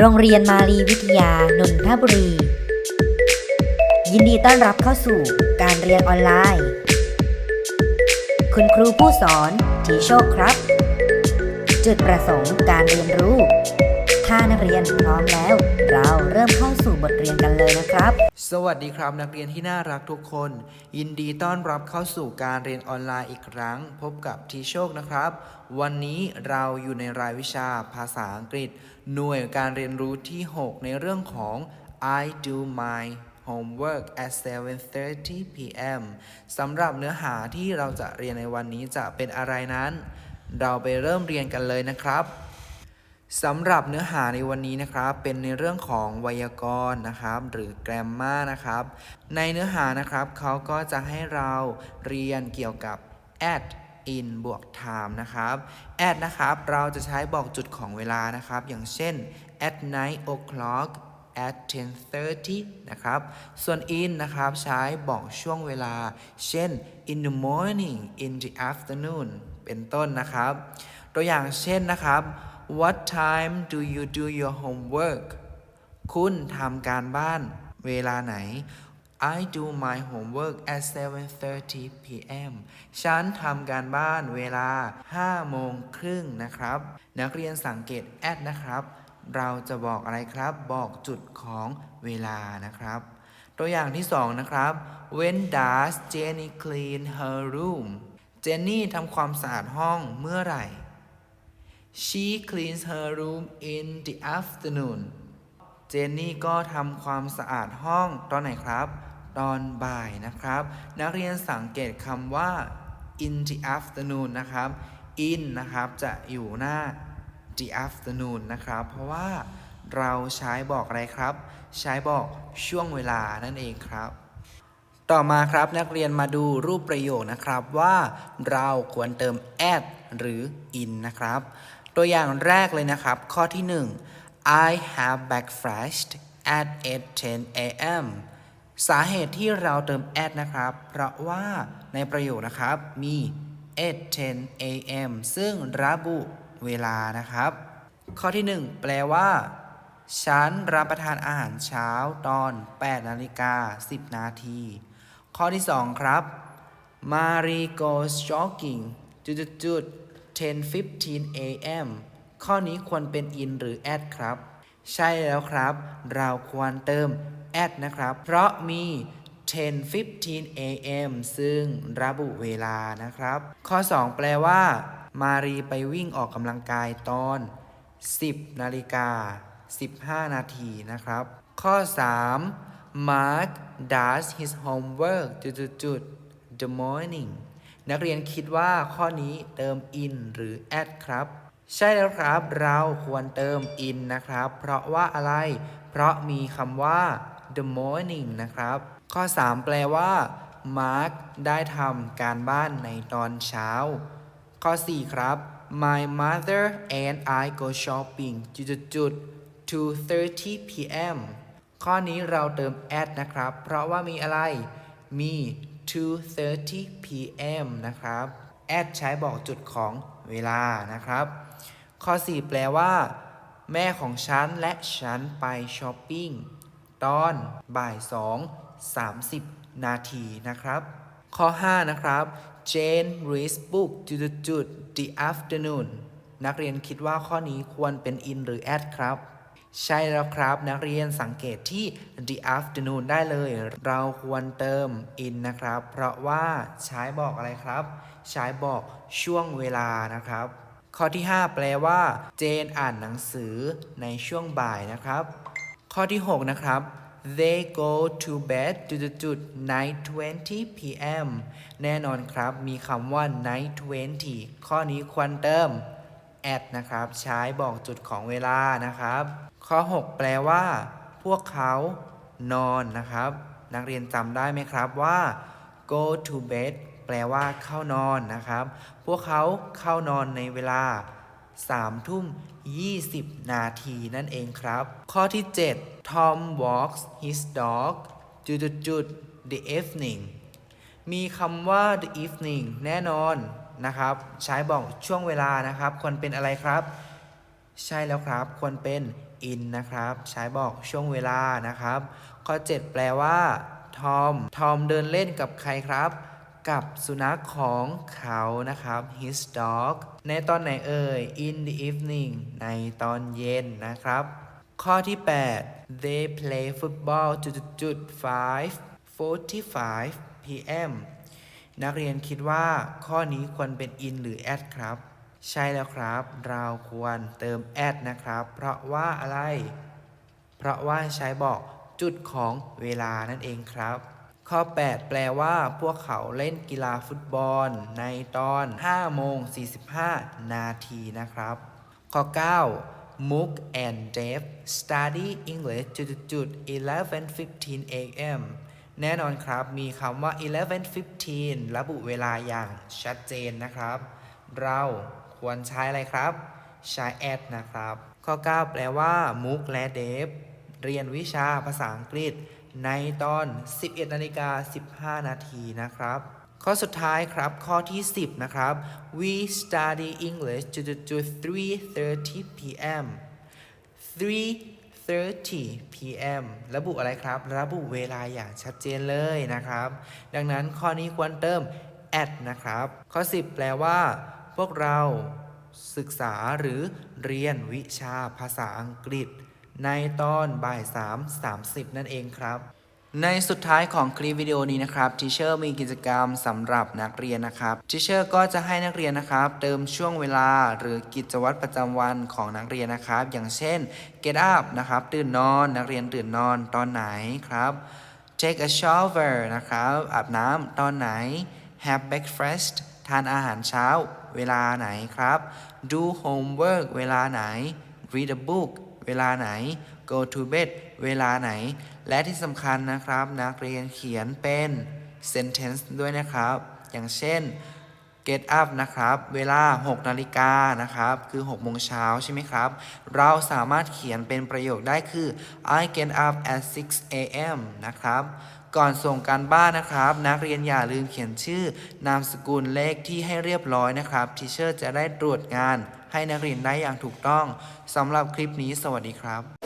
โรงเรียนมาลีวิทยานนทบุรี ยินดีต้อนรับเข้าสู่การเรียนออนไลน์ คุณครูผู้สอนทีโชคครับ จุดประสงค์การเรียนรู้ เรียนพร้อมแล้ว เราเริ่มเข้าสู่บทเรียนกันเลยนะครับ สวัสดีครับนักเรียนที่น่ารักทุกคน ยินดีต้อนรับเข้าสู่การเรียนออนไลน์อีกครั้ง พบกับทีโชคนะครับ วันนี้เราอยู่ในรายวิชาภาษาอังกฤษ หน่วยการเรียนรู้ที่ 6 ในเรื่องของ I do my homework at 7:30 p.m. สำหรับเนื้อหาที่เราจะเรียนในวันนี้จะเป็นอะไรนั้น เราไปเริ่มเรียนกันเลยนะครับ สำหรับเนื้อหาในวันนี้นะครับ เป็นในเรื่องของไวยากรณ์นะครับ หรือ grammar นะครับ ในเนื้อหานะครับเขาก็จะให้เราเรียนเกี่ยวกับ at in บวก time นะครับ at นะครับ เราจะใช้บอกจุดของเวลานะครับ อย่างเช่น at nine o'clock at 10:30 นะครับ ส่วน in นะครับ ใช้บอกช่วงเวลา เช่น in the morning in the afternoon เป็นต้นนะครับ ตัวอย่างเช่นนะครับ What time do you do your homework คุณทำการบ้านเวลาไหน I do my homework at 7:30 p.m. ฉันทำการบ้านเวลา 5 โมงครึ่งนะครับ นักเรียนสังเกต at นะครับ เราจะบอกอะไรครับ บอกจุดของเวลานะครับ ตัวอย่างที่ 2 นะครับ When does Jenny clean her room เจนนี่ทำความสะอาดห้องเมื่อไหร่ She cleans her room in the afternoon เจนนี่ก็ทำความสะอาดห้องตอนไหนครับ ตอนบ่ายนะครับ นักเรียนสังเกตคำว่า in the afternoon นะครับ in นะครับจะอยู่หน้า the afternoon นะครับ เพราะว่าเราใช้บอกอะไรครับ ใช้บอกช่วงเวลานั่นเองครับ ต่อมาครับนักเรียนมาดูรูปประโยคนะครับว่าเราควรเติม at หรือ in นะครับ ตัวอย่างแรกเลยนะครับ ข้อที่ 1 I have breakfast at 8:10 a.m. สาเหตุที่เราเติม at นะครับ เพราะว่าในประโยคนะครับมี 8:10 a.m. ซึ่งระบุเวลานะครับ ข้อที่ 1 แปลว่า ฉันรับประทานอาหารเช้าตอน 8 นาฬิกา 10 นาที ข้อที่ 2 ครับ Marie goes jogging จุดจุด 10:15 a.m. ข้อนี้ควรเป็น in หรือ at ครับ ใช่แล้วครับ เราควรเติม at นะครับ เพราะมี 10:15 a.m. ซึ่งระบุเวลานะครับ ข้อ 2 แปลว่า มารีไปวิ่งออกกำลังกายตอน 10 นาฬิกา 15 นาทีนะครับ ข้อ 3 Mark does his homework จุดจุดจุด the morning นักเรียนคิดว่าข้อนี้เติม in หรือ at ครับ ใช่แล้วครับ เราควรเติม in นะครับ เพราะว่าอะไร เพราะมีคำว่า the morning นะครับ ข้อ 3 แปลว่า Mark ได้ทำการบ้านในตอนเช้า ข้อ 4 ครับ My mother and I go shopping จุดจุดๆ2:30 p.m. ข้อนี้เราเติม at นะครับ เพราะว่ามีอะไร มี 2:30 p.m. นะครับ at ใช้บอกจุดของเวลานะครับ ข้อ 4 แปลว่า แม่ของฉันและฉันไปช้อปปิ้งตอนบ่าย2 30 นาทีนะครับ ข้อ 5 นะครับ Jane reads book จุดจุด the afternoon นักเรียนคิดว่าข้อนี้ควรเป็น in หรือ at ครับ ใช่แล้วครับนักเรียนสังเกตที่ the afternoon ได้เลย เราควรเติม in นะครับ เพราะว่าใช้บอกอะไรครับ ใช้บอกช่วงเวลานะครับ ข้อที่ 5 แปลว่า เจนอ่านหนังสือในช่วงบ่ายนะครับ ข้อที่ 6 นะครับ they go to bed จุดจุด night 20 p.m. แน่นอนครับ มีคำว่า night 20 ข้อนี้ควรเติม at นะครับ ใช้บอกจุดของเวลานะครับ ข้อ 6 แปลว่า พวกเขานอนนะครับ นักเรียนจำได้ไหมครับว่า go to bed แปลว่าเข้านอนนะครับ พวกเขาเข้านอนในเวลา3ทุ่ม 20 นาทีนั่นเองครับ ข้อที่ 7 Tom walks his dog จุดจุดๆ the evening มีคำว่า the evening แน่นอน นะครับ ใช้บอกช่วงเวลานะครับ ควรเป็นอะไรครับ ใช่แล้วครับ ควรเป็น in นะครับ ใช้บอกช่วงเวลานะครับ ข้อ 7 แปลว่าทอมทอมเดินเล่นกับใครครับ กับสุนัขของเขานะครับ his dog ในตอนไหนเอ่ย in the evening ในตอนเย็นนะครับ ข้อที่ 8 they play football จุดจุด5 45 p.m. นักเรียนคิดว่าข้อนี้ควรเป็น in หรือ at ครับ ใช่แล้วครับ เราควรเติม at นะครับ เพราะว่าอะไร เพราะว่าใช้บอกจุดของเวลานั่นเองครับ ข้อ 8 แปลว่า พวกเขาเล่นกีฬาฟุตบอล ในตอน5โมง45 นาทีนะครับ ข้อ 9 Mook and Dave study English จุดจุด11:15 a.m. แน่นอนครับ มีคำว่า 11:15 ระบุเวลาอย่างชัดเจนนะครับ เราควรใช้อะไรครับ ใช้ at นะครับ ข้อ 9 แปลว่า มุกและเดฟ เรียนวิชาภาษาอังกฤษ ในตอน 11นาฬิกา15 นาทีนะครับ ข้อสุดท้ายครับ ข้อที่ 10 นะครับ we study English จุดจุด3:30 p.m. 3:30 p.m. ระบุอะไรครับ ระบุเวลาอย่างชัดเจนเลยนะครับ ดังนั้นข้อนี้ควรเติม at นะครับ ข้อ 10 แปลว่า พวกเราศึกษาหรือเรียนวิชาภาษาอังกฤษ ในตอนบ่าย3 30 นั่นเองครับ ในสุดท้ายของคลิปวิดีโอนี้นะครับทิเชอร์มีกิจกรรมสำหรับนักเรียนนะครับทิเชอร์ก็จะให้นักเรียนนะครับ เติมช่วงเวลาหรือกิจวัตรประจำวันของนักเรียนนะครับ อย่างเช่น get up นะครับตื่นนอน นักเรียนตื่นนอนตอนไหนครับ take a shower นะครับอาบน้ำตอนไหน have breakfast ทานอาหารเช้า เวลาไหนครับ do homework เวลาไหน read a book เวลาไหน go to bed เวลาไหน และที่สำคัญนะครับ นักเรียนเขียนเป็น sentence ด้วยนะครับ อย่างเช่น get up นะครับ เวลา 6 นาฬิกานะครับ คือ 6 โมงเช้าใช่ไหมครับ เราสามารถเขียนเป็นประโยคได้คือ I get up at 6 a.m. นะครับ ก่อนส่งการบ้านนะครับ นักเรียนอย่าลืมเขียนชื่อ นามสกุลเลขที่ให้เรียบร้อยนะครับทีเชอร์จะได้ตรวจงานให้นักเรียนได้อย่างถูกต้องสำหรับคลิปนี้สวัสดีครับ